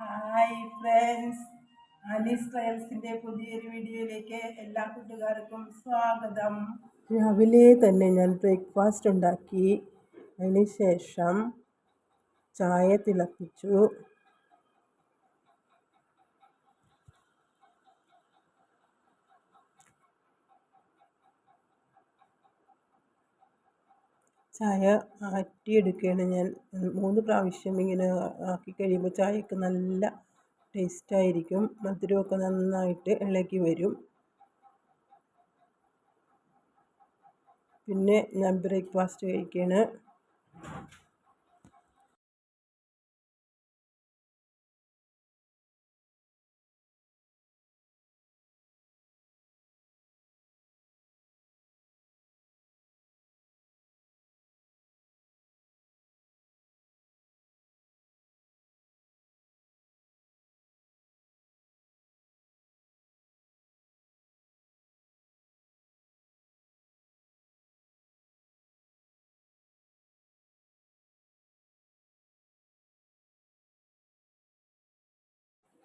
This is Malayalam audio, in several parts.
ഹായ് ഫ്രണ്ട്സ് അനീസ് ട്രയൽസിന്റെ പുതിയൊരു വീഡിയോയിലേക്ക് എല്ലാ കൂട്ടുകാർക്കും സ്വാഗതം. രാവിലെ തന്നെ ഞാൻ ബ്രേക്ക്ഫാസ്റ്റ് ഉണ്ടാക്കി. അതിന് ശേഷം ചായ തിളപ്പിച്ചു. ചായ ആറ്റിയെടുക്കുകയാണ് ഞാൻ. മൂന്ന് പ്രാവശ്യം ഇങ്ങനെ ആക്കി കഴിയുമ്പോൾ ചായക്ക് നല്ല ടേസ്റ്റായിരിക്കും. മധുരമൊക്കെ നന്നായിട്ട് ഇളകി വരും. പിന്നെ ഞാൻ ബ്രേക്ക്ഫാസ്റ്റ് കഴിക്കുകയാണ്.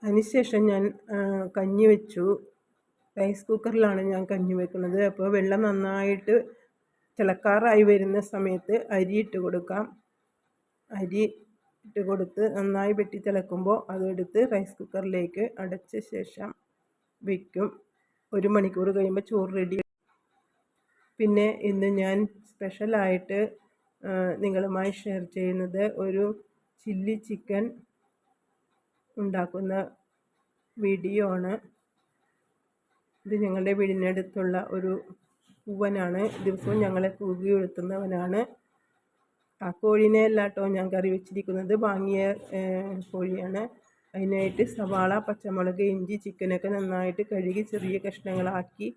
അതിനുശേഷം ഞാൻ കഞ്ഞി വെച്ചു. റൈസ് കുക്കറിലാണ് ഞാൻ കഞ്ഞി വെക്കുന്നത്. അപ്പോൾ വെള്ളം നന്നായിട്ട് തിളക്കാറായി വരുന്ന സമയത്ത് അരി ഇട്ട് കൊടുക്കാം. അരി ഇട്ട് കൊടുത്ത് നന്നായി വെട്ടി തിളക്കുമ്പോൾ അതെടുത്ത് റൈസ് കുക്കറിലേക്ക് അടച്ച ശേഷം വയ്ക്കും ഒരു മണിക്കൂർ കഴിയുമ്പോൾ ചോറ് റെഡി പിന്നെ ഇന്ന് ഞാൻ സ്പെഷ്യലായിട്ട് നിങ്ങളുമായി ഷെയർ ചെയ്യുന്നത് ഒരു ചില്ലി ചിക്കൻ ഉണ്ടാക്കുന്ന വീഡിയോ ആണ് ഇത് ഞങ്ങളുടെ വീടിനടുത്തുള്ള ഒരു പൂവനാണ്. ദിവസവും ഞങ്ങളെ കൂകി ഉയർത്തുന്നവനാണ്. ആ കോഴീനെ അല്ലാട്ടോ ഞാൻ കറി വെച്ചിരിക്കുന്നത്. വാങ്ങിയ കോഴിയാണ്. അതിനായിട്ട് സവാള പച്ചമുളക് ഇഞ്ചി ചിക്കനൊക്കെ നന്നായിട്ട് കഴുകി ചെറിയ കഷ്ണങ്ങളാക്കി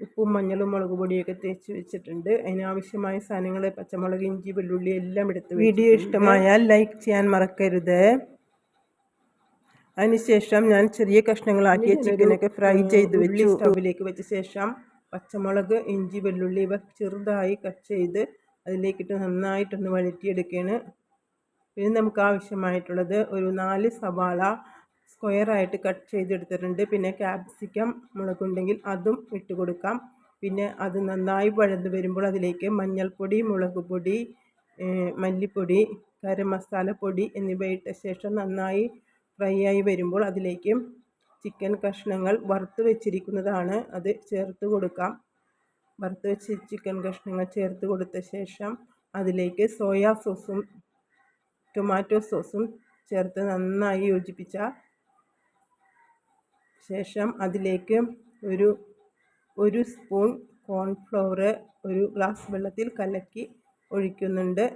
ഉപ്പും മഞ്ഞളും മുളക് പൊടിയൊക്കെ തേച്ച് വെച്ചിട്ടുണ്ട്. അതിനാവശ്യമായ സാധനങ്ങൾ പച്ചമുളക് ഇഞ്ചി വെള്ളുള്ളി എല്ലാം എടുത്ത് വീഡിയോ ഇഷ്ടമായാൽ ലൈക്ക് ചെയ്യാൻ മറക്കരുത്. അതിനുശേഷം ഞാൻ ചെറിയ കഷ്ണങ്ങളാക്കിയ ചിക്കനൊക്കെ ഫ്രൈ ചെയ്ത് വെച്ച്. സ്റ്റൗവിലേക്ക് വെച്ച ശേഷം പച്ചമുളക് ഇഞ്ചി വെള്ളുള്ളി ഇവ ചെറുതായി കട്ട് ചെയ്ത് അതിലേക്കിട്ട് നന്നായിട്ടൊന്ന് വഴറ്റിയെടുക്കുകയാണ്. പിന്നെ നമുക്ക് ആവശ്യമായിട്ടുള്ളത് ഒരു നാല് സവാള സ്ക്വയറായിട്ട് കട്ട് ചെയ്തെടുത്തിട്ടുണ്ട്. പിന്നെ ക്യാപ്സിക്കം മുളകുണ്ടെങ്കിൽ അതും ഇട്ട് കൊടുക്കാം. പിന്നെ അത് നന്നായി വഴന്ന് വരുമ്പോൾ അതിലേക്ക് മഞ്ഞൾപ്പൊടി മുളക് പൊടി മല്ലിപ്പൊടി ഗരം മസാലപ്പൊടി എന്നിവ ഇട്ട ശേഷം നന്നായി ഫ്രൈ ആയി വരുമ്പോൾ അതിലേക്ക് ചിക്കൻ കഷ്ണങ്ങൾ വറുത്ത് വെച്ചിരിക്കുന്നതാണ്. അത് ചേർത്ത് കൊടുക്കാം. വറുത്ത് വെച്ച് ചിക്കൻ കഷ്ണങ്ങൾ ചേർത്ത് കൊടുത്ത ശേഷം അതിലേക്ക് സോയാ സോസും ടൊമാറ്റോ സോസും ചേർത്ത് നന്നായി യോജിപ്പിച്ച ശേഷം അതിലേക്ക് ഒരു ഒരു സ്പൂൺ കോൺഫ്ലവർ ഒരു ഗ്ലാസ് വെള്ളത്തിൽ കലക്കി ഒഴിക്കുന്നുണ്ട്.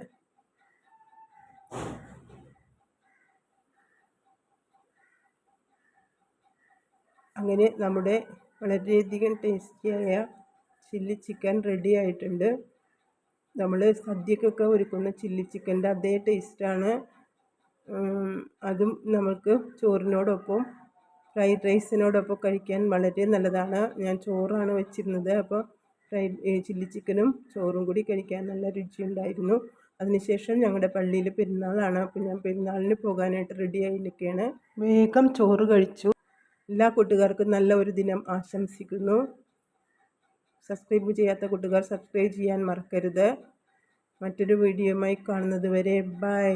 അങ്ങനെ നമ്മുടെ വളരെയധികം ടേസ്റ്റിയായ ചില്ലി ചിക്കൻ റെഡി ആയിട്ടുണ്ട്. നമ്മൾ സദ്യക്കൊക്കെ ഒരുക്കുന്ന ചില്ലി ചിക്കന്റെ അതേ ടേസ്റ്റാണ് അതും നമുക്ക് ചോറിനോടൊപ്പം ഫ്രൈഡ് റൈസിനോടൊപ്പം കഴിക്കാൻ വളരെ നല്ലതാണ്. ഞാൻ ചോറാണ് വെച്ചിരുന്നത്. അപ്പോൾ ഫ്രൈഡ് ചില്ലി ചിക്കനും ചോറും കൂടി കഴിക്കാൻ നല്ല രുചിയുണ്ടായിരുന്നു. അതിനുശേഷം ഞങ്ങളുടെ പള്ളിയിൽ പെരുന്നാളാണ്. അപ്പോൾ ഞാൻ പെരുന്നാളിന് പോകാനായിട്ട് റെഡിയായി നിൽക്കുകയാണ്. വേഗം ചോറ് കഴിച്ചു. എല്ലാ കൂട്ടുകാർക്കും നല്ല ഒരു ദിനം ആശംസിക്കുന്നു. സബ്സ്ക്രൈബ് ചെയ്യാത്ത കൂട്ടുകാർ സബ്സ്ക്രൈബ് ചെയ്യാൻ മറക്കരുത്. മറ്റൊരു വീഡിയോയുമായി കാണുന്നത് വരെ ബൈ